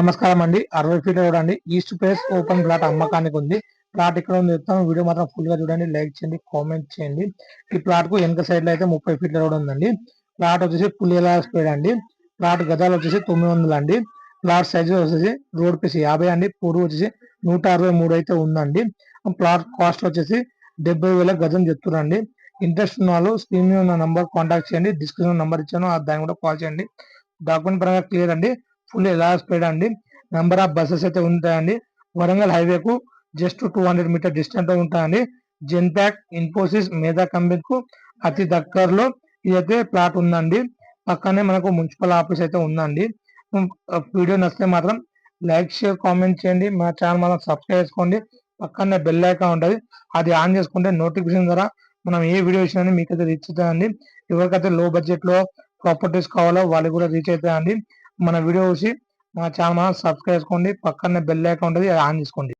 నమస్కారం అండి. అరవై ఫీట్ రోడ్ అండి. ఈస్ట్ ప్లేస్ ఓపెన్ ప్లాట్ అమ్మకానికి ఉంది. ప్లాట్ ఇక్కడ ఉంది. చెప్తాం వీడియో మాత్రం ఫుల్గా చూడండి. లైక్ చేయండి కామెంట్ చేయండి. ఈ ప్లాట్కు వెనక సైడ్లో అయితే ముప్పై ఫీట్ల రోడ్ ఉందండి. ప్లాట్ వచ్చేసి పులిలా స్పీడ్ అండి. ప్లాట్ గదాలు వచ్చేసి తొమ్మిది వందలు అండి. ప్లాట్ సైజ్ వచ్చేసి రోడ్ పీస్ యాభై అండి. పొడు వచ్చేసి నూట అరవై మూడు అయితే ఉందండి. ప్లాట్ కాస్ట్ వచ్చేసి డెబ్బై వేల గజం చెప్తున్నారండి ఇంట్రెస్ట్ ఉన్న వాళ్ళు స్క్రీన్ మీద ఉన్న నంబర్ కాంటాక్ట్ చేయండి. డిస్క్రిప్షన్ నంబర్ ఇచ్చాను. ఆ దాన్ని కూడా కాల్ చేయండి. డాక్యుమెంట్ పరంగా క్లియర్ అండి. ఫుల్ ఎలా స్పీడ్ అండి. నెంబర్ ఆఫ్ బస్సెస్ అయితే ఉంటాయండి. వరంగల్ హైవేకు జస్ట్ టూ హండ్రెడ్ మీటర్ డిస్టెన్స్లో ఉంటాయండి. జెన్పాక్ ఇన్ఫోసిస్ మేధా కంపెనీకు అతి దగ్గరలో ఇదైతే ప్లాట్ ఉందండి. పక్కనే మనకు మున్సిపల్ ఆఫీస్ అయితే ఉందండి. వీడియో నచ్చితే మాత్రం లైక్ షేర్ కామెంట్ చేయండి. మా ఛానల్ మనం సబ్స్క్రైబ్ చేసుకోండి. పక్కనే బెల్ ఐకాన్ ఉంటుంది. అది ఆన్ చేసుకుంటే నోటిఫికేషన్ ద్వారా మనం ఏ వీడియో ఇచ్చినా మీకు అయితే రీచ్ అవుతుందండి ఎవరికైతే లో బడ్జెట్లో ప్రాపర్టీస్ కావాలో వాళ్ళకి కూడా రీచ్ అవుతాయండి మన వీడియో చూసి మా ఛానల్ సబ్స్క్రైబ్ చేసుకోండి. పక్కనే బెల్ ఐకాన్ ఉంటుంది ఆన్ చేసుకోండి.